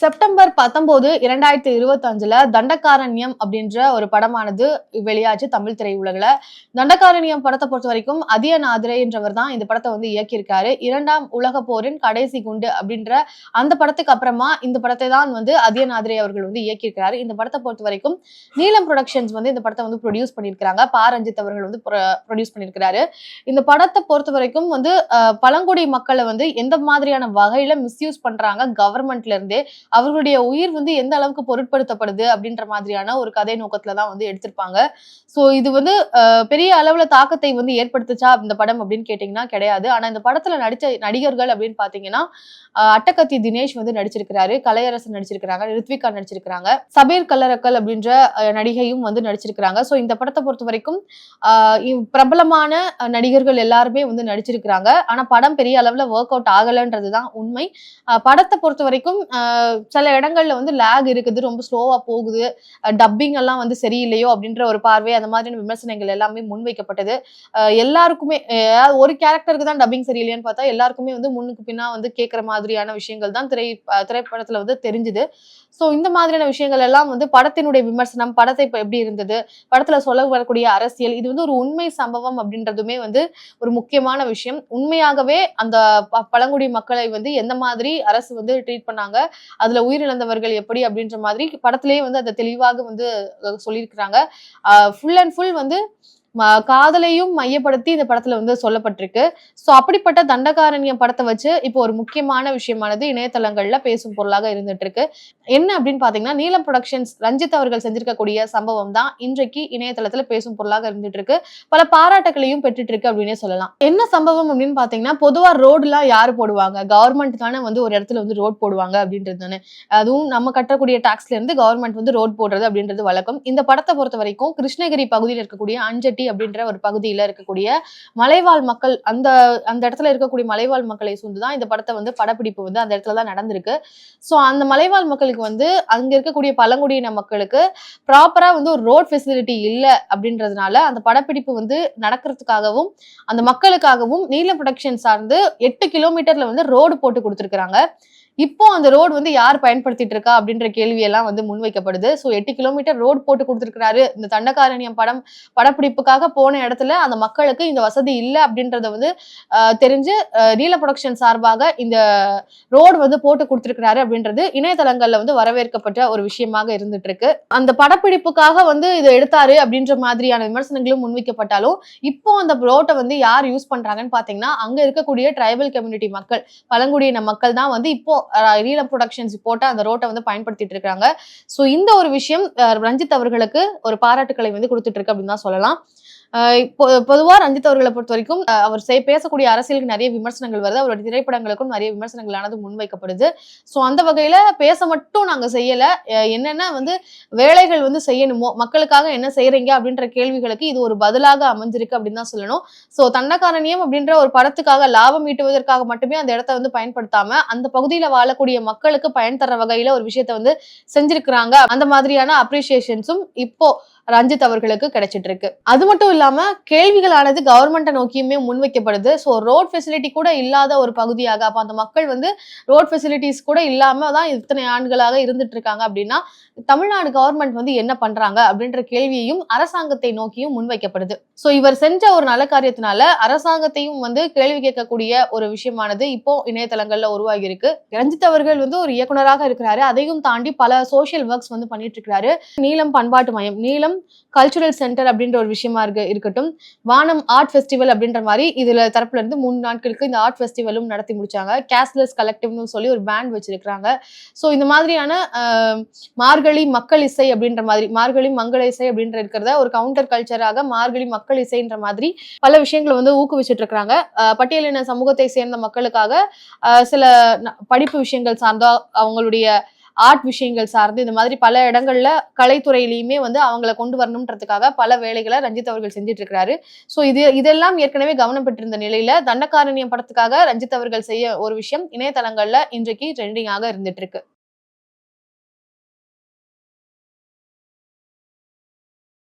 September பத்தொன்பது இரண்டாயிரத்தி இருபத்தி அஞ்சுல தண்டகாரண்யம் அப்படின்ற ஒரு படமானது வெளியாச்சு தமிழ் திரையுலகில். தண்டகாரண்யம் படத்தை பொறுத்த வரைக்கும் அதிய நாதிரேன்றவர் தான் இந்த படத்தை வந்து இயக்கியிருக்காரு. இரண்டாம் உலக போரின் கடைசி குண்டு அப்படின்ற அந்த படத்துக்கு அப்புறமா இந்த படத்தை தான் வந்து அதிய நாதிரை அவர்கள் வந்து இயக்கியிருக்காரு இந்த படத்தை பொறுத்த வரைக்கும் நீலம் ப்ரொடக்ஷன்ஸ் வந்து இந்த படத்தை வந்து ப்ரொடியூஸ் பண்ணியிருக்கிறாங்க. பா. ரஞ்சித் அவர்கள் வந்து ப்ரொடியூஸ் பண்ணியிருக்காரு இந்த படத்தை பொறுத்த வரைக்கும் வந்து அஹ், பழங்குடி மக்களை வந்து எந்த மாதிரியான வகையில மிஸ்யூஸ் பண்றாங்க கவர்மெண்ட்ல இருந்தே அவர்களுடைய உயிர் வந்து எந்த அளவுக்கு பொருட்படுத்தப்படுது அப்படின்ற மாதிரியான ஒரு கதை நோக்கத்துல தான் வந்து எடுத்திருப்பாங்க. ஸோ இது வந்து பெரிய அளவுல தாக்கத்தை வந்து ஏற்படுத்துச்சா இந்த படம் அப்படின்னு கேட்டீங்கன்னா கிடையாது. ஆனா இந்த படத்துல நடிச்ச நடிகர்கள் அப்படின்னு பாத்தீங்கன்னா அட்டகத்தி தினேஷ் வந்து நடிச்சிருக்கிறாரு கலையரசன் நடிச்சிருக்கிறாங்க ரித்விகா நடிச்சிருக்கிறாங்க சபீர் கல்லரக்கல் அப்படின்ற நடிகையும் வந்து நடிச்சிருக்கிறாங்க. ஸோ இந்த படத்தை பொறுத்த வரைக்கும் பிரபலமான நடிகர்கள் எல்லாருமே வந்து நடிச்சிருக்கிறாங்க. ஆனா படம் பெரிய அளவுல ஒர்க் அவுட் ஆகலைன்றதுதான் உண்மை. படத்தை பொறுத்த வரைக்கும் சில இடங்கள்ல வந்து லேக் இருக்குது ரொம்ப ஸ்லோவா போகுது. டப்பிங் எல்லாம் வந்து சரியில்லையோ அப்படின்ற ஒரு பார்வை அந்த மாதிரியான விமர்சனங்கள் எல்லாமே முன்வைக்கப்பட்டது எல்லாருக்குமே ஒரு கேரக்டருக்கு தான் டப்பிங் சரியில்லையான்னு பார்த்தா எல்லாருக்குமே வந்து முன்னுக்கு பின்னா வந்து கேட்குற மாதிரியான விஷயங்கள் தான் திரை திரைப்படத்துல வந்து தெரிஞ்சுது. ஸோ இந்த மாதிரியான விஷயங்கள் எல்லாம் வந்து படத்தினுடைய விமர்சனம் படத்தை இப்போ எப்படி இருந்தது படத்துல சொல்ல வரக்கூடிய அரசியல் இது வந்து ஒரு உண்மை சம்பவம் அப்படின்றதுமே வந்து ஒரு முக்கியமான விஷயம். உண்மையாகவே அந்த ப- பழங்குடி மக்களை வந்து எந்த மாதிரி அரசு வந்து ட்ரீட் பண்ணாங்க அதுல உயிரிழந்தவர்கள் எப்படி அப்படின்ற மாதிரி படத்திலேயே வந்து அதை தெளிவாக வந்து சொல்லியிருக்கிறாங்க. ஃபுல் அண்ட் ஃபுல் வந்து காதலையும் மையப்படுத்தி இந்த படத்துல வந்து சொல்லப்பட்டிருக்கு. ஸோ அப்படிப்பட்ட தண்டகாரண்யம் படத்தை வச்சு இப்போ ஒரு முக்கியமான விஷயமானது இணையதளங்கள்ல பேசும் பொருளாக இருந்துட்டு இருக்கு என்ன அப்படின்னு பாத்தீங்கன்னா நீலம் ப்ரொடக்ஷன்ஸ் ரஞ்சித் அவர்கள் செஞ்சிருக்கக்கூடிய சம்பவம் தான் இன்றைக்கு இணையதளத்துல பேசும் பொருளாக இருந்துட்டு இருக்கு பல பாராட்டுகளையும் பெற்றுட்டு இருக்கு அப்படின்னே சொல்லலாம். என்ன சம்பவம் அப்படின்னு பாத்தீங்கன்னா பொதுவா ரோடுலாம் யாரு போடுவாங்க? கவர்மெண்ட் தானே வந்து ஒரு இடத்துல வந்து ரோட் போடுவாங்க அப்படின்றது தானே. அதுவும் நம்ம கட்டக்கூடிய டாக்ஸ்ல இருந்து கவர்மெண்ட் வந்து ரோட் போடுறது அப்படின்றது வழக்கம். இந்த படத்தை பொறுத்த வரைக்கும் கிருஷ்ணகிரி பகுதியில் இருக்கக்கூடிய அஞ்சட்டி அப்படின்ற ஒரு பகுதியில இருக்கக்கூடிய மலைவாழ் மக்கள் அந்த அந்த இடத்துல இருக்கக்கூடிய மலைவாழ் மக்களை சூழ்ந்து தான் இந்த படத்தை வந்து படப்பிடிப்பு வந்து அந்த இடத்துல தான் நடந்திருக்கு. ஸோ அந்த மலைவாழ் மக்களுக்கு வந்து அங்க இருக்கக்கூடிய பழங்குடியின மக்களுக்கு ப்ராப்பரா வந்து ஒரு ரோட் ஃபெசிலிட்டி இல்லை அப்படின்றதுனால அந்த படப்பிடிப்பு வந்து நடக்கிறதுக்காகவும் அந்த மக்களுக்காகவும் நீல ப்ரொடக்ஷன் சார்ந்து எட்டு கிலோமீட்டர்ல வந்து ரோடு போட்டு கொடுத்துருக்காங்க இப்போ அந்த ரோடு வந்து யார் பயன்படுத்திட்டு இருக்கா அப்படின்ற கேள்வியெல்லாம் வந்து முன்வைக்கப்படுது. ஸோ எட்டு கிலோமீட்டர் ரோடு போட்டு கொடுத்துருக்கிறாரு. இந்த தண்டகாரண்யம் படம் படப்பிடிப்புக்காக போன இடத்துல அந்த மக்களுக்கு இந்த வசதி இல்லை அப்படின்றத வந்து தெரிஞ்சு ஆஹ், நீல ப்ரொடக்ஷன் சார்பாக இந்த ரோடு வந்து போட்டு கொடுத்துருக்கிறாரு அப்படின்றது இணையதளங்கள்ல வந்து வரவேற்கப்பட்ட ஒரு விஷயமாக இருந்துட்டு இருக்கு அந்த படப்பிடிப்புக்காக வந்து இதை எடுத்தாரு அப்படின்ற மாதிரியான விமர்சனங்களும் முன்வைக்கப்பட்டாலும் இப்போ அந்த ரோட்டை வந்து யார் யூஸ் பண்றாங்கன்னு பாத்தீங்கன்னா அங்க இருக்கக்கூடிய ட்ரைபல் கம்யூனிட்டி மக்கள் பழங்குடியின மக்கள் தான் வந்து இப்போ அஹ், ப்ரொடக்ஷன்ஸ் போட்டு அந்த ரோட்டை வந்து பயன்படுத்திட்டு இருக்காங்க. ஸோ இந்த ஒரு விஷயம் அஹ், ரஞ்சித் அவர்களுக்கு ஒரு பாராட்டுக்களை வந்து கொடுத்துட்டு இருக்கு அப்படின்னு தான் சொல்லலாம். இப்போ பொதுவா ரஞ்சித் அவர்களை பொறுத்த வரைக்கும் அவர் செய்- பேசக்கூடிய அரசியலுக்கு நிறைய விமர்சனங்கள் வருது. அவருடைய திரைப்படங்களுக்கும் நிறைய விமர்சனங்களானது முன்வைக்கப்படுது. ஸோ அந்த வகையில பேச மட்டும் நாங்க செய்யல. அஹ், என்னென்ன வந்து வேலைகள் வந்து செய்யணுமோ மக்களுக்காக என்ன செய்யறீங்க அப்படின்ற கேள்விகளுக்கு இது ஒரு பதிலாக அமைஞ்சிருக்கு அப்படின்னு தான் சொல்லணும். ஸோ தண்டகாரண்யம் அப்படின்ற ஒரு படத்துக்காக லாபம் ஈட்டுவதற்காக மட்டுமே அந்த இடத்த வந்து பயன்படுத்தாம அந்த பகுதியில வாழக்கூடிய மக்களுக்கு பயன் தர வகையில ஒரு விஷயத்த வந்து செஞ்சிருக்கிறாங்க. அந்த மாதிரியான அப்ரிசியேஷன்ஸும் இப்போ ரஞ்சித் அவர்களுக்கு கிடைச்சிட்டு இருக்கு அது மட்டும் இல்லாம கேள்விகளானது கவர்மெண்ட்டை நோக்கியுமே முன்வைக்கப்படுது. ஸோ ரோட் ஃபெசிலிட்டி கூட இல்லாத ஒரு பகுதியாக அப்போ அந்த மக்கள் வந்து ரோட் ஃபெசிலிட்டிஸ் கூட இல்லாம தான் இத்தனை ஆண்டுகளாக இருந்துட்டு இருக்காங்க அப்படின்னா தமிழ்நாடு கவர்மெண்ட் வந்து என்ன பண்றாங்க அப்படின்ற கேள்வியையும் அரசாங்கத்தை நோக்கியும் முன்வைக்கப்படுது. ஸோ இவர் செஞ்ச ஒரு நல்ல காரியத்தினால அரசாங்கத்தையும் வந்து கேள்வி கேட்கக்கூடிய ஒரு விஷயமானது இப்போ இணையதளங்கள்ல உருவாகி இருக்கு ரஞ்சித் அவர்கள் வந்து ஒரு இயக்குனராக இருக்கிறாரு. அதையும் தாண்டி பல சோஷியல் ஒர்க்ஸ் வந்து பண்ணிட்டு இருக்கிறாரு நீளம் பண்பாட்டு மையம் நீளம் இருக்கட்டும் கல்ச்சுரல் சென்டர் அப்படின்ற ஒரு விஷயமா இருக்கு இருக்கட்டும் வானம் ஆர்ட் ஃபெஸ்டிவல் அப்படின்ற மாதிரி இதுல தரப்புல இருந்து மூணு நாட்களுக்கு இந்த ஆர்ட் ஃபெஸ்டிவலும் நடத்தி முடிச்சாங்க. கேஷ்லெஸ் கலெக்டிவ்னு சொல்லி ஒரு பேண்ட் வச்சிருக்கிறாங்க. ஸோ இந்த மாதிரியான ஆஹ், மார்கழி மக்கள் இசை அப்படின்ற மாதிரி மார்கழி மங்கள இசை அப்படின்ற இருக்கிறத ஒரு கவுண்டர் கல்ச்சராக மார்கழி மக்கள் இசைன்ற மாதிரி பல விஷயங்களை வந்து ஊக்குவிச்சிட்டு இருக்கிறாங்க. பட்டியலின சமூகத்தை சேர்ந்த மக்களுக்காக ஆஹ், சில படிப்பு விஷயங்கள் சார்ந்தோ அவங்களுடைய ஆர்ட் விஷயங்கள் சார்ந்து இந்த மாதிரி பல இடங்கள்ல கலைத்துறையிலையுமே வந்து அவங்கள கொண்டு வரணுன்றதுக்காக பல வேலைகளை ரஞ்சித் அவர்கள் செஞ்சுட்டு இருக்கிறாரு ஸோ இது இதெல்லாம் ஏற்கனவே கவனம் பெற்றிருந்த நிலையில தண்டக்காரண்யம் படத்துக்காக ரஞ்சித் அவர்கள் செய்ய ஒரு விஷயம் இணையதளங்கள்ல இன்றைக்கு ட்ரெண்டிங்காக இருந்துட்டு இருக்கு